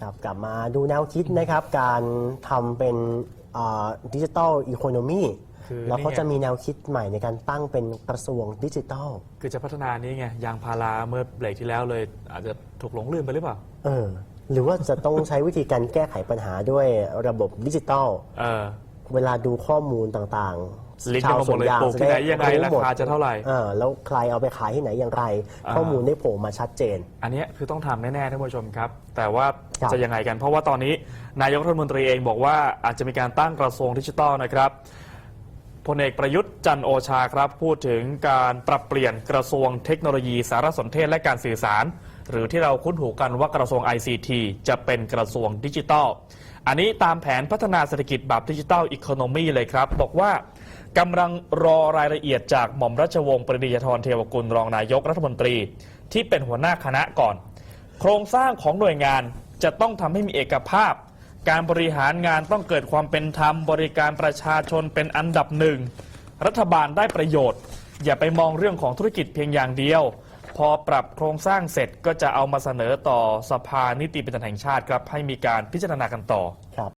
ครับกลับมาดูแนวคิดนะครับ การทำเป็นดิจิ t a ลอีโคโนมีคือแล้วเขานี่ไงจะมีแนวคิดใหม่ในการตั้งเป็นกระทรวงดิจิทัล คือจะพัฒนานี้ไงยางพาราเมื่อเบรกที่แล้วเลย อาจจะถูกหลงลืมไปหรือเปล่า เออ หรือว่าจะต้องใช้วิธีการแก้ไขปัญหาด้วยระบบดิจิทัลเออเวลาดูข้อมูลต่างๆ ลิงก์กันมาหมดเลยปลูกที่ไหนยังไงรู้หมดราคาจะเท่าไหร่เออแล้วใครเอาไปขายที่ไหนอย่างไรอ่าข้อมูลได้โผล่มาชัดเจน อันเนี้ยคือต้องทำแน่ๆท่านผู้ชมครับ แต่ว่าครับจะยังไงกัน เพราะว่าตอนนี้นายกรัฐมนตรีเองบอกว่าอาจจะมีการตั้งกระทรวงดิจิทัลนะครับพลเอกประยุทธ์จันทร์โอชาครับ พูดถึงการปรับเปลี่ยนกระทรวงเทคโนโลยีสารสนเทศและการสื่อสาร หรือที่เราคุ้นหูกันว่ากระทรวง ICT จะเป็นกระทรวงดิจิทัล อันนี้ตามแผนพัฒนาเศรษฐกิจแบบดิจิทัลอีโคโนมีเลยครับ บอกว่ากำลังรอรายละเอียดจากหม่อมราชวงศ์ปริยธรเทวกุลรองนายกรัฐมนตรี ที่เป็นหัวหน้าคณะก่อน โครงสร้างของหน่วยงานจะต้องทำให้มีเอกภาพ การบริหารงานต้องเกิดความเป็นธรรม บริการประชาชนเป็นอันดับหนึ่งรัฐบาลได้ประโยชน์ อย่าไปมองเรื่องของธุรกิจเพียงอย่างเดียว พอปรับโครงสร้างเสร็จก็จะเอามาเสนอต่อสภานิติบัญญัติแห่งชาติครับให้มีการพิจารณากันต่อ ครับ